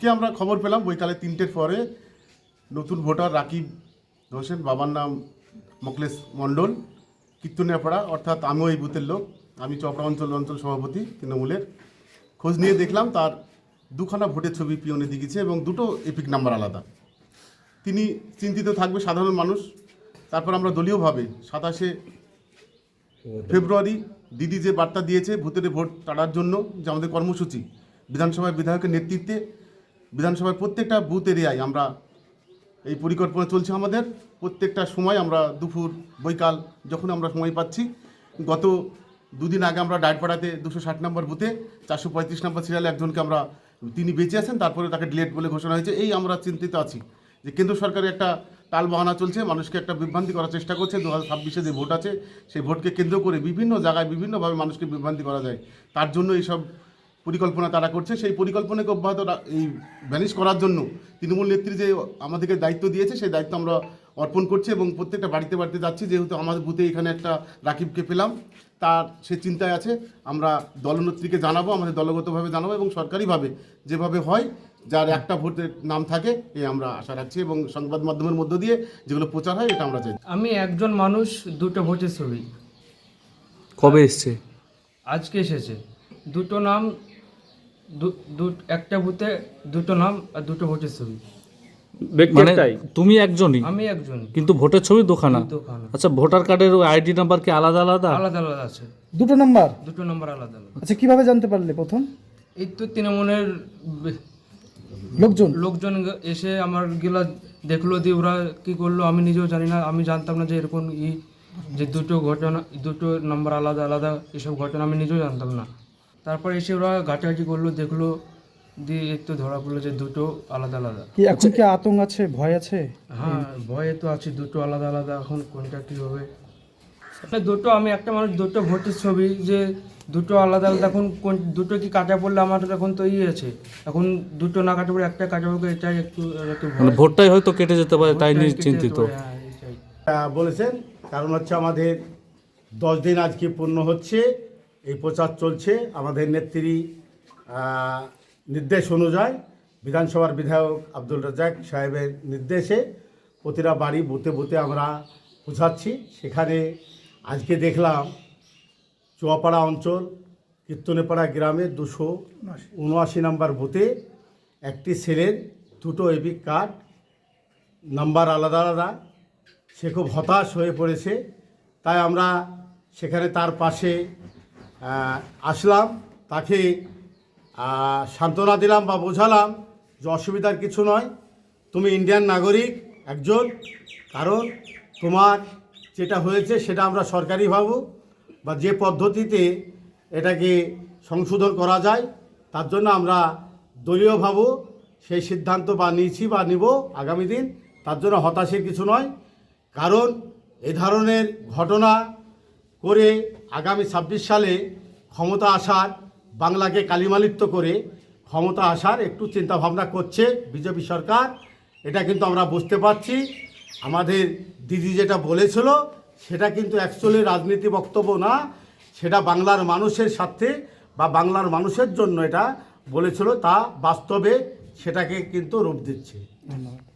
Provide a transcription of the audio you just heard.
আজকে আমরা খবর পেলাম, বৈকালে তিনটের পরে নতুন ভোটার রাকিব হোসেন, বাবার নাম মকলেশ মণ্ডল, কীর্তনিয়াপাড়া, অর্থাৎ আমিও এই বুথের লোক। আমি চপড়া অঞ্চল অঞ্চল সভাপতি তৃণমূলের। খোঁজ নিয়ে দেখলাম তার দুখানা ভোটের ছবি পিওনে দিয়েছে এবং দুটো এপিক নাম্বার আলাদা। তিনি চিন্তিত থাকবে, সাধারণ মানুষ। তারপর আমরা দলীয়ভাবে সাতাশে ফেব্রুয়ারি দিদি যে বার্তা দিয়েছে, ভূতের ভোট তাড়ার জন্য যে আমাদের কর্মসূচি, বিধানসভার বিধায়কের নেতৃত্বে বিধানসভার প্রত্যেকটা বুথ এরিয়ায় আমরা এই পরিকল্পনা চলছে আমাদের। প্রত্যেকটা সময় আমরা দুপুর, বৈকাল যখন আমরা সময় পাচ্ছি, গত দুদিন আগে আমরা ডায়েটপাড়াতে দুশো ষাট নম্বর বুথে চারশো পঁয়ত্রিশ নম্বর সিরিয়ালে একজনকে আমরা, তিনি বেঁচে আছেন, তারপরে তাকে ডিলেট বলে ঘোষণা হয়েছে। এই আমরা চিন্তিত আছি যে কেন্দ্র সরকারের একটা টাল বাহানা চলছে, মানুষকে একটা বিভ্রান্তি করার চেষ্টা করছে, দু হাজার ছাব্বিশে যে ভোট আছে, সেই ভোটকে কেন্দ্র করে বিভিন্ন জায়গায় বিভিন্নভাবে মানুষকে বিভ্রান্তি করা যায়। তার জন্য এইসব পরিকল্পনা তারা করছে সেই পরিকল্পনাকে অব্যাহত এই ব্যানিশ করার জন্য তৃণমূল নেত্রী যে আমাদেরকে দায়িত্ব দিয়েছে সেই দায়িত্ব আমরা অর্পণ করছি এবং প্রত্যেকটা বাড়িতে বাড়িতে যাচ্ছি। যেহেতু আমাদের বুথে এখানে একটা রাকিবকে পেলাম তার সে চিন্তায় আছে। আমরা দলনেত্রীকে জানাব আমাদের দলগতভাবে জানাব এবং সরকারিভাবে যেভাবে হয় যার একটা ভোটের নাম থাকে এই আমরা আশা রাখছি এবং সংবাদ মাধ্যমের মধ্য দিয়ে যেগুলো প্রচার হয় এটা আমরা চাই। আমি একজন মানুষ দুটো ভোটের ছবি কবে এসছে? আজকে এসেছে। দুটো নাম দু- দু- একটা বুথে দুটো নাম আর দুটো ভোটের ছবি। মানে তুমি একজনই? আমি একজন কিন্তু ভোটের ছবি দুখানা? দোকান আচ্ছা ভোটার কার্ডের আইডি নাম্বার কি আলাদা আলাদা? আলাদা আলাদা আছে। দুটো নাম্বার? দুটো নম্বর আলাদা আলাদা। আচ্ছা কীভাবে জানতে পারলে প্রথম? এই তো তৃণমূলের লোকজন? লোকজন এসে আমার গেলা দেখল দিয়ে ওরা কি করল আমি নিজেও জানি না আমি জানতাম না যে এরকম ই যে দুটো ঘটনা দুটো নাম্বার আলাদা আলাদা এসব ঘটনা আমি নিজেও জানতাম না। তারপর এসে ওরা ঘাটাঘাটি করল দেখল দিয়ে তো ধরা পড়ল যে দুটো আলাদা আলাদা। কি এখন কি আতঙ্ক আছে? ভয় আছে? হ্যাঁ ভয়ে তো আছে দুটো আলাদা আলাদা এখন কোনটা কি হবে? দুটো আমি একটা মানুষ দুটো ভোটের ছবি যে দুটো আলাদা আলাদা এখন কোন দুটো কি কাটা পড়লে আমার এখন তো ইয়ে আছে। এখন দুটো না কাটা পড়ে একটা কাটা পড়লে এটাই একটু একটু মানে ভোটটাই হয়তো কেটে যেতে পারে তাই নিয়ে চিন্তিত হ্যাঁ, বলেছেন কারণ হচ্ছে আমাদের দশ দিন আজকে পূর্ণ হচ্ছে এই প্রচার চলছে। আমাদের নেত্রী নির্দেশ অনুযায়ী বিধানসভার বিধায়ক আব্দুল রাজাক সাহেবের নির্দেশে প্রতিটা বাড়ি বুথে বুথে আমরা পৌঁছাচ্ছি। সেখানে আজকে দেখলাম চুয়াপাড়া অঞ্চল, কীর্তনেপাড়া গ্রামে দুশো উনআশি নম্বর বুথে একটি ছেলের দুটো এপিক কার্ড, নাম্বার আলাদা আলাদা। সে খুব হতাশ হয়ে পড়েছে। তাই আমরা সেখানে তার পাশে আসলাম, তাকে সান্ত্বনা দিলাম বা বোঝালাম যে অসুবিধার কিছু নয়। তুমি ইন্ডিয়ান নাগরিক, একজন, কারণ তোমার যেটা হয়েছে সেটা আমরা সরকারি ভাবো বা যে পদ্ধতিতে এটাকে সংশোধন করা যায়, তার জন্য আমরা দলীয় ভাবো, সেই সিদ্ধান্ত বা নিয়েছি বা নিব আগামী দিন, তার জন্য হতাশের কিছু নয়। কারণ এ ধরনের ঘটনা করে আগামী ছাব্বিশ সালে ক্ষমতা আসার, বাংলাকে কালিমালিপ্ত করে ক্ষমতা আসার একটু চিন্তা ভাবনা করছে বিজেপি সরকার। এটা কিন্তু আমরা বুঝতে পারছি। আমাদের দিদি যেটা বলেছিল, সেটা কিন্তু অ্যাকচুয়ালি রাজনীতি বক্তব্য না, সেটা বাংলার মানুষের স্বার্থে বা বাংলার মানুষের জন্য এটা বলেছিল, তা বাস্তবে সেটাকে কিন্তু রূপ দিচ্ছে। ধন্যবাদ।